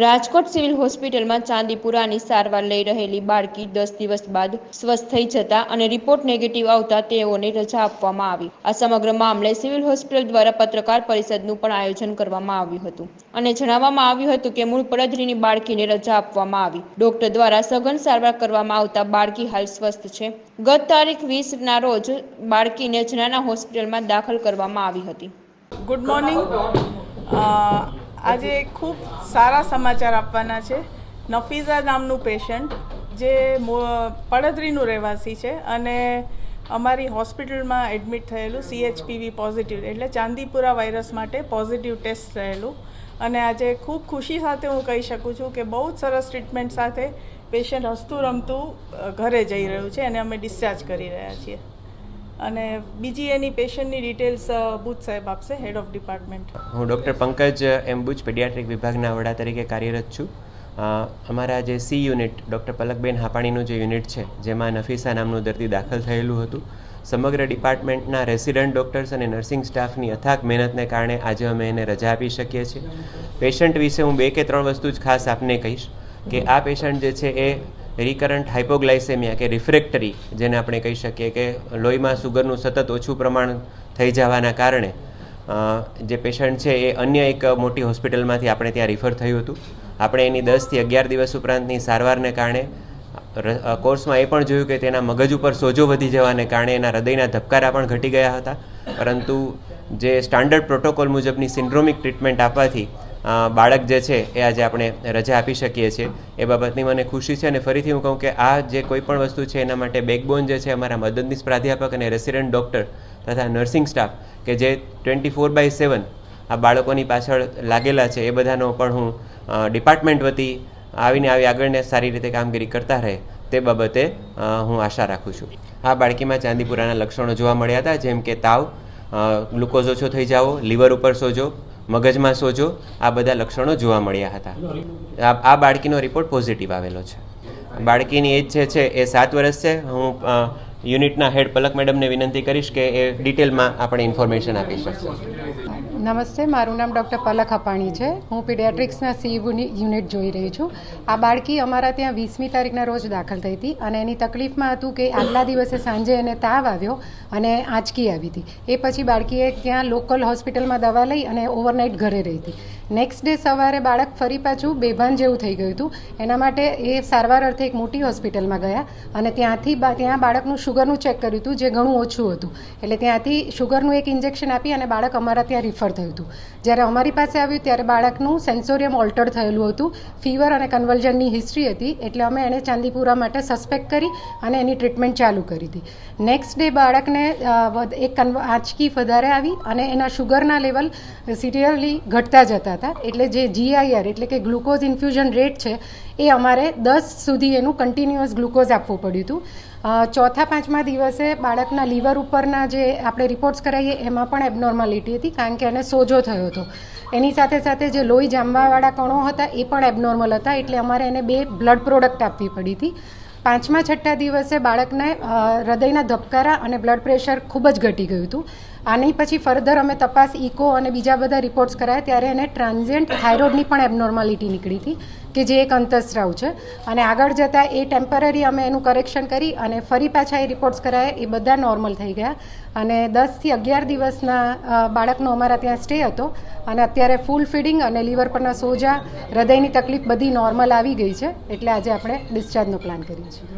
Rajkot civil હોસ્પિટલમાં ચાંદીપુરાની સારવાર લઈ રહેલી બાળકી દસ દિવસ બાદ સ્વસ્થ થઈ જતા અને રિપોર્ટ નેગેટિવ આવતા તેઓને રજા આપવામાં આવી. આ સમગ્ર મામલે સિવિલ હોસ્પિટલ દ્વારા પત્રકાર પરિષદનું પણ આયોજન કરવામાં આવ્યું હતું અને જણાવવામાં આવ્યું હતું કે મૂળ પડધરીની બાળકીને રજા આપવામાં આવી. ડોક્ટર દ્વારા સઘન સારવાર કરવામાં આવતા બાળકી હાલ સ્વસ્થ છે. ગત તારીખ વીસના રોજ બાળકીને જનાના હોસ્પિટલમાં દાખલ કરવામાં આવી હતી. ગુડ મોર્નિંગ આજે ખૂબ સારા સમાચાર આપવાના છે. નફીઝા નામનું પેશન્ટ જે પડધરીનું રહેવાસી છે અને અમારી હોસ્પિટલમાં એડમિટ થયેલું સીએચપીવી પોઝિટિવ એટલે ચાંદીપુરા વાયરસ માટે પોઝિટિવ ટેસ્ટ થયેલું. અને આજે ખૂબ ખુશી સાથે હું કહી શકું છું કે બહુ જ સરસ ટ્રીટમેન્ટ સાથે પેશન્ટ હસતું રમતું ઘરે જઈ રહ્યું છે અને અમે ડિસ્ચાર્જ કરી રહ્યા છીએ. અને બીજી એની પેશન્ટની ડિટેલ્સ બુથ સાહેબ આપશે, હેડ ઓફ ડિપાર્ટમેન્ટ. હું ડૉક્ટર પંકજ એમ્બુચ પેડિયાટ્રિક વિભાગના વડા તરીકે કાર્યરત છું. અમારા જે સી યુનિટ, ડૉક્ટર પલકબેન હાપાણીનું જે યુનિટ છે, જેમાં નફીસા નામનું દર્દી દાખલ થયેલું હતું, સમગ્ર ડિપાર્ટમેન્ટના રેસિડન્ટ ડૉક્ટર્સ અને નર્સિંગ સ્ટાફની અથાગ મહેનતને કારણે આજે અમે એને રજા આપી શકીએ છીએ. પેશન્ટ વિશે હું બે કે ત્રણ વસ્તુ જ ખાસ આપને કહીશ, કે આ પેશન્ટ જે છે એ રિકરન્ટ હાઇપોગ્લાઇસેમિયા કે રિફ્રેક્ટરી જેને આપણે કહી શકીએ કે લોહીમાં સુગરનું સતત ઓછું પ્રમાણ થઈ જવાના કારણે જે પેશન્ટ છે એ અન્ય એક મોટી હોસ્પિટલમાંથી આપણે ત્યાં રિફર થયું હતું. આપણે એની દસથી અગિયાર દિવસ ઉપરાંતની સારવારને કારણે કોર્સમાં એ પણ જોયું કે તેના મગજ ઉપર સોજો વધી જવાને કારણે એના હૃદયના ધબકારા પણ ઘટી ગયા હતા. પરંતુ જે સ્ટાન્ડર્ડ પ્રોટોકોલ મુજબની સિન્ડ્રોમિક ટ્રીટમેન્ટ આપવાથી બાળક જે છે, એ આજે આપણે રજા આપી શકીએ છીએ. એ બાબતની મને ખુશી છે અને ફરીથી હું કહું કે આ જે કોઈ પણ વસ્તુ છે, એના માટે બેકબોન જે છે, અમારા મદદનીશ પ્રાધ્યાપક અને રેસિડન્ટ ડૉક્ટર તથા નર્સિંગ સ્ટાફ કે જે ટ્વેન્ટી ફોર બાય સેવન આ બાળકોની પાછળ લાગેલા છે, એ બધાનો પણ હું ડિપાર્ટમેન્ટ વતી આવીને આવી આગળને સારી રીતે કામગીરી કરતા રહે, તે બાબતે હું આશા રાખું છું. આ બાળકીમાં ચાંદીપુરાના લક્ષણો જોવા મળ્યા હતા, જેમ કે તાવ ગ્લુકોઝ ઓછો થઈ જાવો, લીવર ઉપર સોજો મગજમાં સોજો, આ બધા લક્ષણો જોવા મળ્યા હતા. આ બાળકીનો રિપોર્ટ પોઝિટિવ આવેલો છે. બાળકીની એજ જે છે એ સાત વર્ષ છે. હું યુનિટના હેડ પલક મેડમને વિનંતી કરીશ કે એ ડિટેલમાં આપણે ઇન્ફોર્મેશન આપી શકશે નમસ્તે, મારું નામ ડૉક્ટર પલક અપાણી છે. હું પીડિયાટ્રિક્સના સી યુનિટ જોઈ રહી છું. આ બાળકી અમારા ત્યાં વીસમી તારીખના રોજ દાખલ થઈ હતી અને એની તકલીફમાં હતું કે આગલા દિવસે સાંજે એને તાવ આવ્યો અને આંચકી આવી હતી. એ પછી બાળકીએ ત્યાં લોકલ હોસ્પિટલમાં દવા લઈ અને ઓવરનાઇટ ઘરે રહી હતી. નેક્સ્ટ ડે સવારે બાળક ફરી પાછું બેભાન જેવું થઈ ગયું હતું. એના માટે એ સારવાર અર્થે એક મોટી હોસ્પિટલમાં ગયા અને ત્યાંથી ત્યાં બાળકનું શુગરનું ચેક કર્યું હતું, જે ઘણું ઓછું હતું. એટલે ત્યાંથી શુગરનું એક ઇન્જેક્શન આપી અને બાળક અમારા ત્યાં રિફર થયું હતું. જ્યારે અમારી પાસે આવ્યું ત્યારે બાળકનું સેન્સોરિયમ ઓલ્ટર થયેલું હતું. ફીવર અને કન્વલ્જનની હિસ્ટ્રી હતી, એટલે અમે એને ચાંદીપુરા માટે સસ્પેક્ટ કરી અને એની ટ્રીટમેન્ટ ચાલુ કરી હતી. નેક્સ્ટ ડે બાળકને એક આંચકી વધારે આવી અને એના શુગરના લેવલ સિરિયરલી ઘટતા જતા હતા. એટલે જે જીઆઈઆર એટલે કે ગ્લુકોઝ ઇન્ફ્યુઝન રેટ છે, એ અમારે દસ સુધી એનું કન્ટિન્યુઅસ ગ્લુકોઝ આપવું પડ્યું હતું. ચોથા પાંચમા દિવસે બાળકના લીવર ઉપરના જે આપણે રિપોર્ટ્સ કરાવીએ એમાં પણ એબનોર્માલિટી હતી, કારણ કે એને સોજો થયો હતો. એની સાથે સાથે જે લોહી જામવાવાળા કણો હતા એ પણ એબનોર્મલ હતા, એટલે અમારે એને બે બ્લડ પ્રોડક્ટ આપવી પડી હતી. પાંચમા છઠ્ઠા દિવસે બાળકને હૃદયના ધબકારા અને બ્લડ પ્રેશર ખૂબ જ ઘટી ગયું હતું. આની પછી ફર્ધર અમે તપાસ ઇકો અને બીજા બધા રિપોર્ટ્સ કરાયા ત્યારે એને ટ્રાન્ઝેન્ટ થાઇરોઇડની પણ એબનોર્માલિટી નીકળી હતી, કે જે એક અંતસ્રાવ છે. અને આગળ જતાં એ ટેમ્પરરી અમે એનું કરેક્શન કરી અને ફરી પાછા એ રિપોર્ટ્સ કરાયા, એ બધા નોર્મલ થઈ ગયા. અને દસથી અગિયાર દિવસના બાળકનો અમારા ત્યાં સ્ટે હતો અને અત્યારે ફૂલ ફીડિંગ અને લીવર પરના સોજા, હૃદયની તકલીફ બધી નોર્મલ આવી ગઈ છે, એટલે આજે આપણે ડિસ્ચાર્જનો પ્લાન કરીએ છીએ.